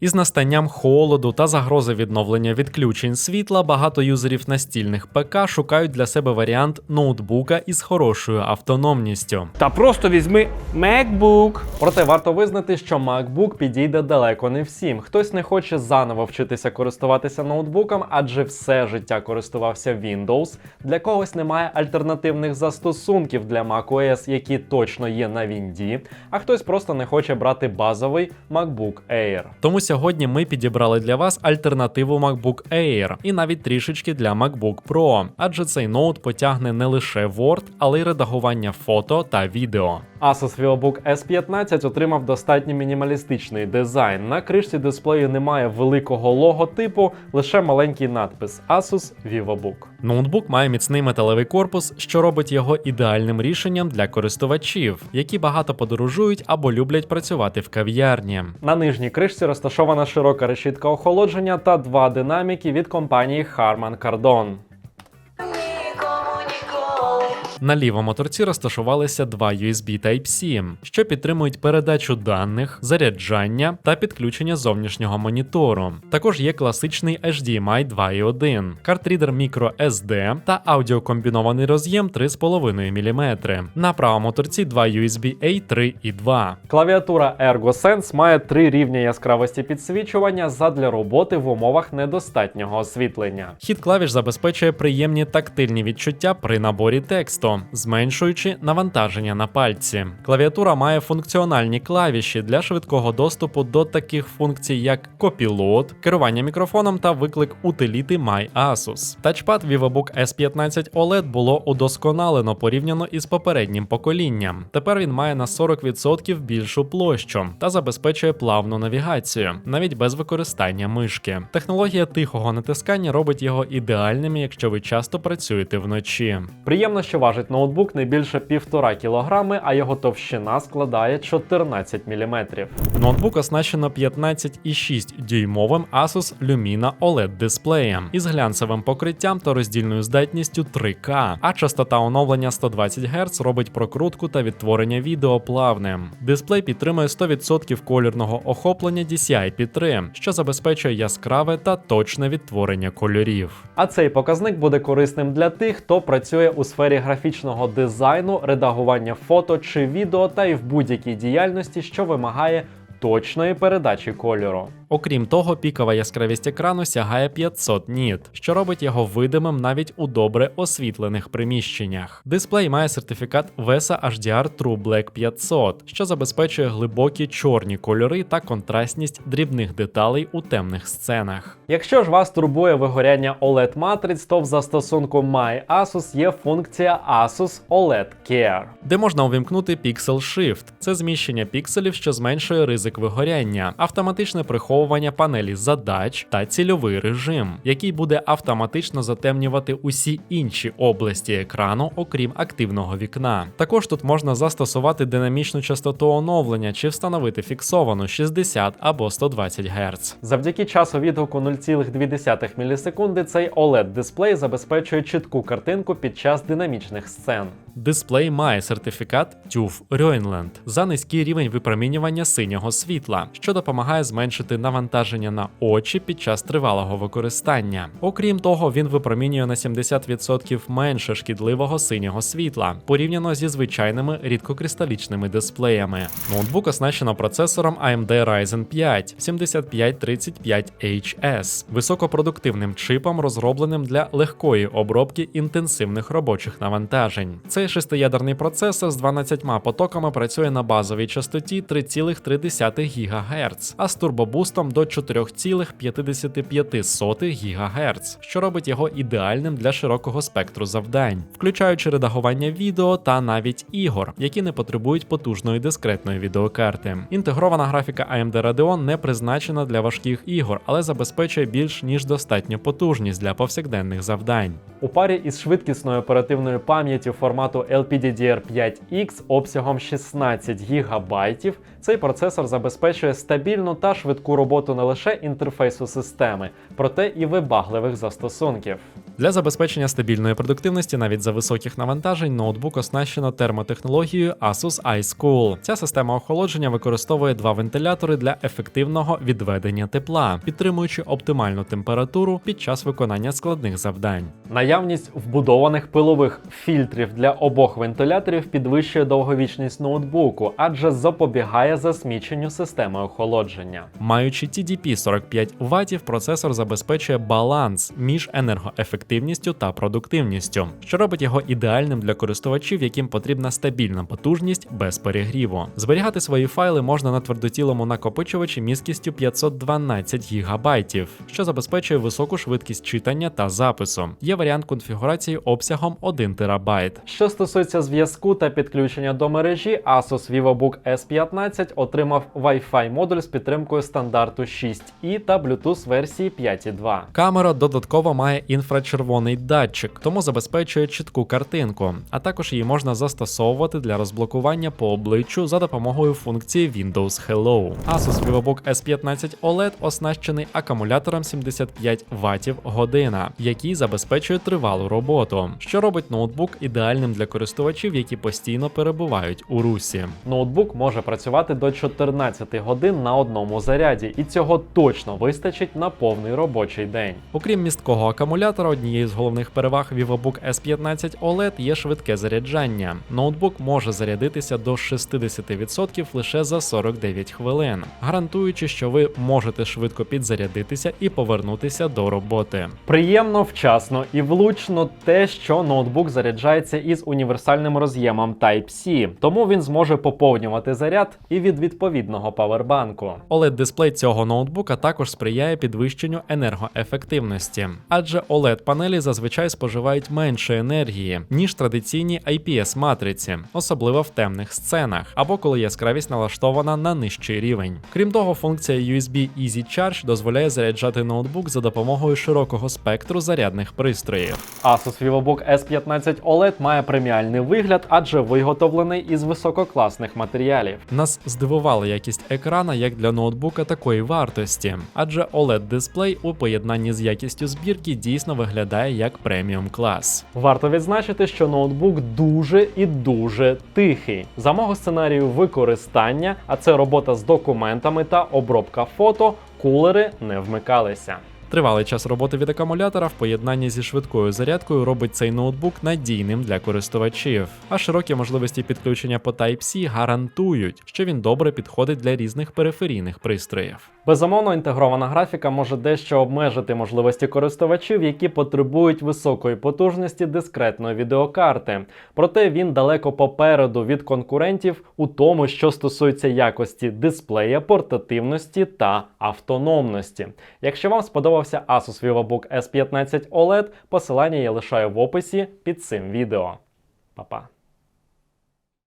Із настанням холоду та загрози відновлення відключень світла багато юзерів настільних ПК шукають для себе варіант ноутбука із хорошою автономністю. Та просто візьми MacBook. Проте варто визнати, що MacBook підійде далеко не всім. Хтось не хоче заново вчитися користуватися ноутбуком, адже все життя користувався Windows. Для когось немає альтернативних застосунків для macOS, які точно є на Вінді, а хтось просто не хоче брати базовий MacBook Air. Тому сьогодні ми підібрали для вас альтернативу MacBook Air і навіть трішечки для MacBook Pro, адже цей ноут потягне не лише Word, але й редагування фото та відео. Asus VivoBook S15 отримав достатньо мінімалістичний дизайн. На кришці дисплею немає великого логотипу, лише маленький надпис Asus VivoBook. Ноутбук має міцний металевий корпус, що робить його ідеальним рішенням для користувачів, які багато подорожують або люблять працювати в кав'ярні. На нижній кришці розташована широка решітка охолодження та два динаміки від компанії Harman Kardon. На лівому торці розташувалися два USB Type-C, що підтримують передачу даних, заряджання та підключення зовнішнього монітору. Також є класичний HDMI 2.1, картрідер microSD та аудіокомбінований роз'єм 3,5 мм. На правому торці два USB A 3 і 2. Клавіатура ErgoSense має три рівні яскравості підсвічування задля роботи в умовах недостатнього освітлення. Хід клавіш забезпечує приємні тактильні відчуття при наборі тексту, зменшуючи навантаження на пальці. Клавіатура має функціональні клавіші для швидкого доступу до таких функцій, як копілот, керування мікрофоном та виклик утиліти MyAsus. Тачпад VivoBook S15 OLED було удосконалено порівняно із попереднім поколінням. Тепер він має на 40% більшу площу та забезпечує плавну навігацію, навіть без використання мишки. Технологія тихого натискання робить його ідеальним, якщо ви часто працюєте вночі. Приємно, що важить ноутбук не більше 1,5 кг, а його товщина складає 14 мм. Ноутбук оснащено 15,6 дюймовим Asus Lumina OLED дисплеєм із глянцевим покриттям та роздільною здатністю 3К, а частота оновлення 120 Гц робить прокрутку та відтворення відео плавним. Дисплей підтримує 100% колірного охоплення DCI-P3, що забезпечує яскраве та точне відтворення кольорів. А цей показник буде корисним для тих, хто працює у сфері графічного дизайну, редагування фото чи відео та й в будь-якій діяльності, що вимагає точної передачі кольору. Окрім того, пікова яскравість екрану сягає 500 ніт, що робить його видимим навіть у добре освітлених приміщеннях. Дисплей має сертифікат VESA HDR True Black 500, що забезпечує глибокі чорні кольори та контрастність дрібних деталей у темних сценах. Якщо ж вас турбує вигоряння OLED матриць, то в застосунку MyAsus є функція Asus OLED Care, де можна увімкнути Pixel Shift. Це зміщення пікселів, що зменшує ризик вигоряння, автоматичне приховування панелі задач та цільовий режим, який буде автоматично затемнювати усі інші області екрану, окрім активного вікна. Також тут можна застосувати динамічну частоту оновлення чи встановити фіксовану 60 або 120 Гц. Завдяки часу відгуку 0,2 мілісекунди цей OLED дисплей забезпечує чітку картинку під час динамічних сцен. Дисплей має сертифікат TÜV Rheinland за низький рівень випромінювання синього світла, що допомагає зменшити навантаження на очі під час тривалого використання. Окрім того, він випромінює на 70% менше шкідливого синього світла порівняно зі звичайними рідкокристалічними дисплеями. Ноутбук оснащено процесором AMD Ryzen 5 7535HS, високопродуктивним чипом, розробленим для легкої обробки інтенсивних робочих навантажень. Шестиядерний процесор з 12 потоками працює на базовій частоті 3,3 ГГц, а з турбобустом до 4,55 ГГц, що робить його ідеальним для широкого спектру завдань, включаючи редагування відео та навіть ігор, які не потребують потужної дискретної відеокарти. Інтегрована графіка AMD Radeon не призначена для важких ігор, але забезпечує більш ніж достатню потужність для повсякденних завдань. У парі із швидкісною оперативною пам'яттю формату LPDDR5X обсягом 16 ГБ цей процесор забезпечує стабільну та швидку роботу не лише інтерфейсу системи, проте і вибагливих застосунків. Для забезпечення стабільної продуктивності навіть за високих навантажень ноутбук оснащено термотехнологією Asus iSchool. Ця система охолодження використовує два вентилятори для ефективного відведення тепла, підтримуючи оптимальну температуру під час виконання складних завдань. Наявність вбудованих пилових фільтрів для обох вентиляторів підвищує довговічність ноутбуку, адже запобігає засміченню системи охолодження. Маючи TDP 45 Вт, процесор забезпечує баланс між енергоефективністю та продуктивністю, що робить його ідеальним для користувачів, яким потрібна стабільна потужність без перегріву. Зберігати свої файли можна на твердотілому накопичувачі міськістю 512 ГБ, що забезпечує високу швидкість читання та запису. Є варіант конфігурації обсягом 1 ТБ. Що стосується зв'язку та підключення до мережі, Asus VivoBook S15 отримав Wi-Fi модуль з підтримкою стандарту 6i та Bluetooth версії 5.2. Камера додатково має інфрачервоний датчик, тому забезпечує чітку картинку, а також її можна застосовувати для розблокування по обличчю за допомогою функції Windows Hello. Asus VivoBook S15 OLED оснащений акумулятором 75 Вт година, який забезпечує тривалу роботу, що робить ноутбук ідеальним для користувачів, які постійно перебувають у русі. Ноутбук може працювати до 14 годин на одному заряді, і цього точно вистачить на повний робочий день. Окрім місткого акумулятора, однією з головних переваг VivoBook S15 OLED є швидке заряджання. Ноутбук може зарядитися до 60% лише за 49 хвилин, гарантуючи, що ви можете швидко підзарядитися і повернутися до роботи. Приємно, вчасно і влучно те, що ноутбук заряджається із універсальним роз'ємом Type-C, тому він зможе поповнювати заряд і від відповідного павербанку. oled дисплей цього ноутбука також сприяє підвищенню енергоефективності, адже oled панелі зазвичай споживають менше енергії, ніж традиційні IPS матриці, особливо в темних сценах, або коли яскравість налаштована на нижчий рівень. Крім того, функція USB Easy Charge дозволяє заряджати ноутбук за допомогою широкого спектру зарядних пристроїв. Asus VivoBook S15 OLED має преміальний вигляд, адже виготовлений із висококласних матеріалів. Нас здивувала якість екрана як для ноутбука такої вартості, адже oled дисплей у поєднанні з якістю збірки дійсно виглядає як преміум клас. Варто відзначити, що ноутбук дуже і дуже тихий. За мого сценарію використання, а це робота з документами та обробка фото, кулери не вмикалися. Тривалий час роботи від акумулятора в поєднанні зі швидкою зарядкою робить цей ноутбук надійним для користувачів, а широкі можливості підключення по Type-C гарантують, що він добре підходить для різних периферійних пристроїв. Безумовно, інтегрована графіка може дещо обмежити можливості користувачів, які потребують високої потужності дискретної відеокарти. Проте він далеко попереду від конкурентів у тому, що стосується якості дисплея, портативності та автономності. Якщо вам сподобався Asus VivoBook S15 OLED, посилання я лишаю в описі під цим відео. Па-па!